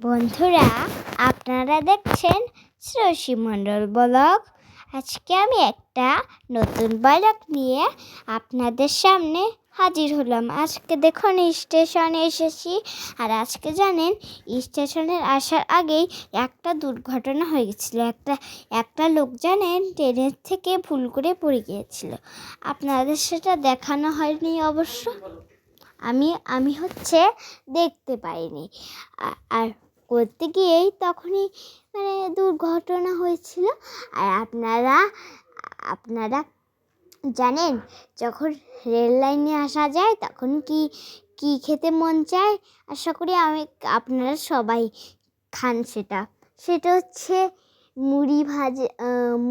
বন্ধুরা, আপনারা দেখছেন শ্রোষী মণ্ডল ব্লগ। আজকে আমি একটা নতুন ব্লগ নিয়ে আপনাদের সামনে হাজির হলাম। আজকে দেখুন, স্টেশনে এসেছি। আর আজকে জানেন স্টেশনের আসার আগেই একটা দুর্ঘটনা হয়ে গেছিল। একটা একটা লোক জানেন, ট্রেনের থেকে ভুল করে পড়ে গিয়েছিল। আপনাদের সেটা দেখানো হয়নি অবশ্য। আমি আমি হচ্ছে দেখতে পাইনি। আর করতে গিয়েই তখনই মানে দুর্ঘটনা হয়েছিল। আর আপনারা আপনারা জানেন, যখন রেল লাইনে আসা যায়, তখন কি কি খেতে মন চায়? আশা করি আমি, আপনারা সবাই খান সেটা। সেটা হচ্ছে মুড়ি ভাজা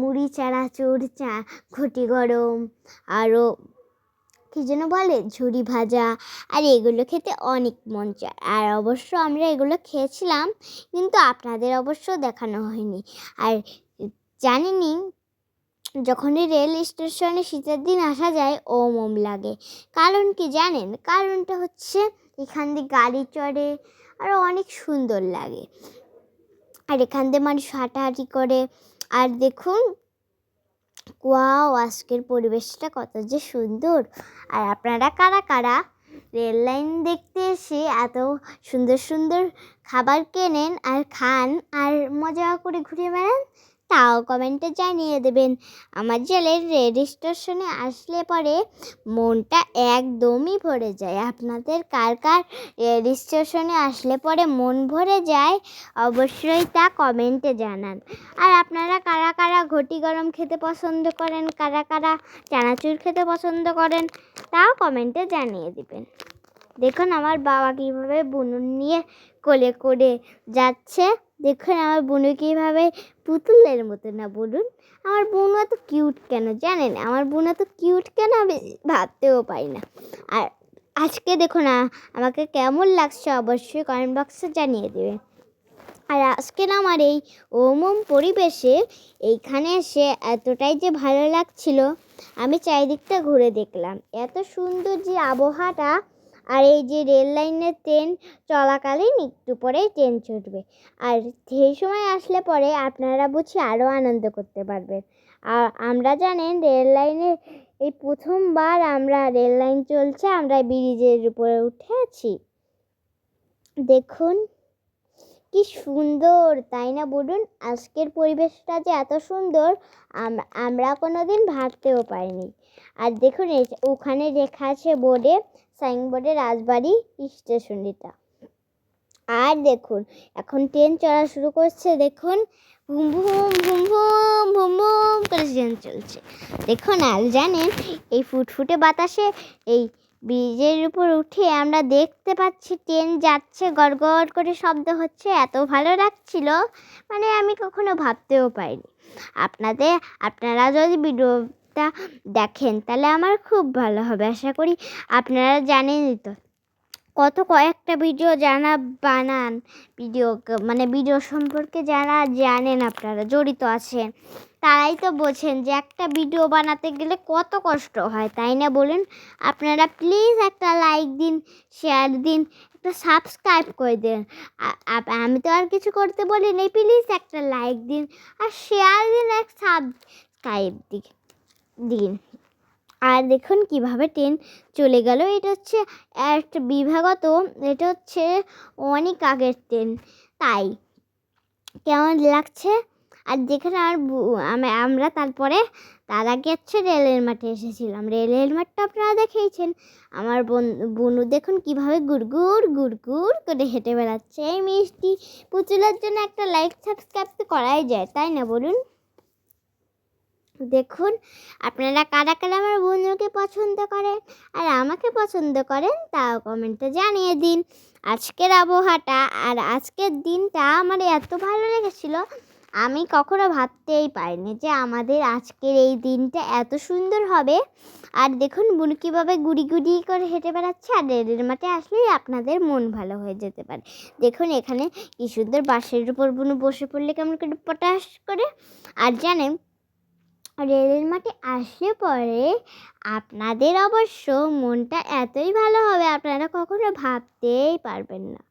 মুড়ি, চানাচুর, চা, ঘটি গরম, আরও কী যেন বলে? ঝুরি ভাজা। আর এগুলো খেতে অনেক মন চায়। আর অবশ্য আমরা এগুলো খেয়েছিলাম, কিন্তু আপনাদের অবশ্য দেখানো হয়নি। আর জানেনই, যখনই রেল স্টেশনে শীতের দিন আসা যায় ও মোম লাগে। কারণ কি জানেন? কারণটা হচ্ছে, এখান দিয়ে গাড়ি চড়ে, আর অনেক সুন্দর লাগে। আর এখান দিয়ে মানুষ হাঁটাহাঁটি করে। আর দেখুন ওয়াও, আজকের পরিবেশটা কত যে সুন্দর। আর আপনারা কারা কারা রেল লাইন দেখতে এসে এত সুন্দর সুন্দর খাবার কেনেন আর খান আর মজা করে ঘুরে বেড়ান তাও কমেন্টে জানিয়ে দেবেন। আমার জেলের রেল স্টেশনে আসলে পরে মনটা একদমই ভরে যায়। আপনাদের কার কার রেল স্টেশনে আসলে পরে মন ভরে যায়, অবশ্যই তা কমেন্টে জানান। আর আপনারা কারা কারা ঘটি গরম খেতে পছন্দ করেন, কারা কারা চানাচুর খেতে পছন্দ করেন, তাও কমেন্টে জানিয়ে দিবেন। দেখুন আমার বাবা কীভাবে বুনুন নিয়ে কোলে করে যাচ্ছে। দেখুন আমার বুনু কীভাবে পুতুলের মতো না বলুন। আমার বোন এত কিউট কেন জানেন? আমার বোন এত কিউট কেন আমি ভাবতেও পারি না। আর আজকে দেখুন আমাকে কেমন লাগছে অবশ্যই কমেন্ট বক্সে জানিয়ে দেবে আর আজকের আমার এই ওমম পরিবেশে এইখানে এসে এতটাই যে ভালো লাগছিল, আমি চারিদিকটা ঘুরে দেখলাম। এত সুন্দর যে আবহাওয়াটা আর এই যে রেল লাইনের ট্রেন চলাকালীন একটু পরেই ট্রেন ছুটবে। আর সেই সময় আসলে পরে আপনারা বুঝি আরও আনন্দ করতে পারবেন। আর আমরা জানেন রেল লাইনে এই প্রথমবার আমরা রেল লাইন চলছে, আমরা ব্রিজের উপরে উঠে আছি। দেখুন, কি সুন্দর, তাই না বলুন? আজকের পরিবেশটা যে এত সুন্দর, আম- আমরা কোনো দিন ভাবতেও পারিনি। আর দেখুন ওখানে লেখা আছে বোর্ডে, সাইনবোর্ডে রাজবাড়ি স্টেশন এটা আর দেখুন, এখন ট্রেন চলা শুরু করছে, দেখুন, ভুম ভুম ভুম ভুম ভুম করে ট্রেন চলছে। দেখুন, আর জানেন, এই ফুটফুটে বাতাসে, এই ব্রিজের উপর উঠে আমরা দেখতে পাচ্ছি, ট্রেন যাচ্ছে, গড়গড় করে শব্দ হচ্ছে, এত ভালো লাগছিল মানে আমি কখনো ভাবতেও পারিনি। আপনাদের, আপনারা যদি ভিডিওটা দেখেন, তাহলে আমার খুব ভালো হবে, আশা করি আপনারা জানেনই তো। কত কয়েকটা ভিডিও জানা বানান ভিডিও মানে ভিডিও সম্পর্কে যারা জানেন আপনারা, জড়িত আছেন, তারাই তো বোঝেন যে একটা ভিডিও বানাতে গেলে কত কষ্ট হয়, তাই না বলুন? আপনারা প্লিজ একটা লাইক দিন শেয়ার দিন, একটা সাবস্ক্রাইব করে দিন। আমি তো আর কিছু করতে বলিনি প্লিজ একটা লাইক দিন, আর শেয়ার দিন এক সাবস্ক্রাইব দিন দিন। আর দেখুন কীভাবে ট্রেন চলে গেল। এটা হচ্ছে একটা বিভাগত, এটা হচ্ছে অনেক আগের ট্রেন তাই। কেমন লাগছে? আর যেখানে আর আমরা তারপরে, তার আগে হচ্ছে রেলের মাঠে এসেছিলাম। রেলের মাঠটা আপনারা দেখেইছেন। আমার বোন, বনু দেখুন কীভাবে গুড়গুড় গুড়গুড় করে হেঁটে বেড়াচ্ছে। এই মিষ্টি পুচুলার জন্য একটা লাইক সাবস্ক্রাইব তো করাই যায়, তাই না বলুন? দেখুন, আপনারা কারা কারা আমার বন্ধুকে পছন্দ করেন আর আমাকে পছন্দ করেন তাও কমেন্টে জানিয়ে দিন। আজকের আবহাওয়াটা আর আজকের দিনটা আমার এত ভালো লেগেছিল, আমি কখনো ভাবতেই পারিনি যে আমাদের আজকের এই দিনটা এত সুন্দর হবে। আর দেখুন, বুনু কীভাবে গুড়ি গুড়ি করে হেঁটে বেড়াচ্ছে আর রেলের মাঠে আসলেই আপনাদের মন ভালো হয়ে যেতে পারে। দেখুন, এখানে কি সুন্দর বাসের উপর বুনু বসে পড়লে কেমন করে পটাশ করে। আর জানেন রেলের মাঠে আসলে পরে আপনাদের অবশ্য মনটা এতই ভালো হবে, আপনারা কখনো ভাবতেই পারবেন না।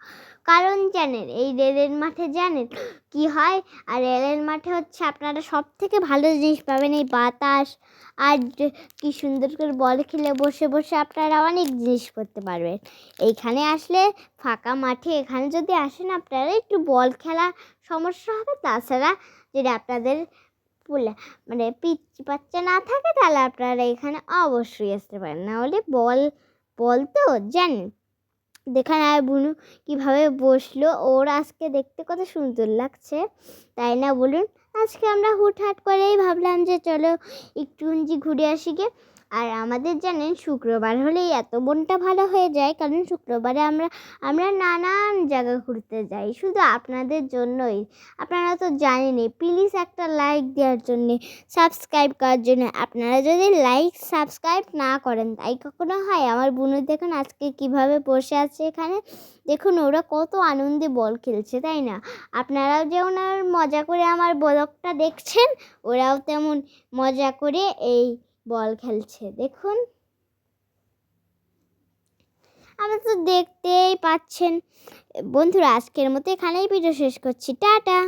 কারণ জানেন, এই রেলের মাঠে জানেন কি হয়? আর রেলের মাঠে হচ্ছে আপনারা সব থেকে ভালো জিনিস পাবেন এই বাতাস। আর কি সুন্দর করে বল খেলে বসে বসে আপনারা অনেক জিনিস করতে পারবেন। এইখানে আসলে ফাঁকা মাঠে, এখানে যদি আসেন আপনারা একটু বল খেলা সমস্যা হবে। তাছাড়া যদি আপনাদের পুলে মানে পিচ্ছি বাচ্চা না থাকে তাহলে আপনারা এখানে অবশ্যই আসতে পারেন। না হলে বল বল তো, জানেন। না আর বুনু কীভাবে বসল, ওর আজকে দেখতে কত সুন্দর লাগছে, তাই না বলুন? আজকে আমরা হুটহাট করেই ভাবলাম যে চলো একটু ঘুরে আসি গে। আর আমাদের জানেন শুক্রবার হলেই এত মনটা ভালো হয়ে যায়, কারণ শুক্রবারে আমরা আমরা নানান জায়গা ঘুরতে যাই। শুধু আপনাদের জন্যই। আপনারা তো জানেনই প্লিজ একটা লাইক দেওয়ার জন্যে সাবস্ক্রাইব করার জন্য। আপনারা যদি লাইক সাবস্ক্রাইব না করেন, তাই কখনো হয়? আমার বোনের দেখুন আজকে কীভাবে বসে আছে এখানে। দেখুন ওরা কত আনন্দে বল খেলছে, তাই না? আপনারাও যেমন আর মজা করে আমার বলকটা দেখছেন, ওরাও তেমন মজা করে এই বল খেলছে, দেখুন। আমরা তো দেখতেই পাচ্ছেন। বন্ধুরা, আজকের মতো এখানেই ভিডিও শেষ করছি। টাটা।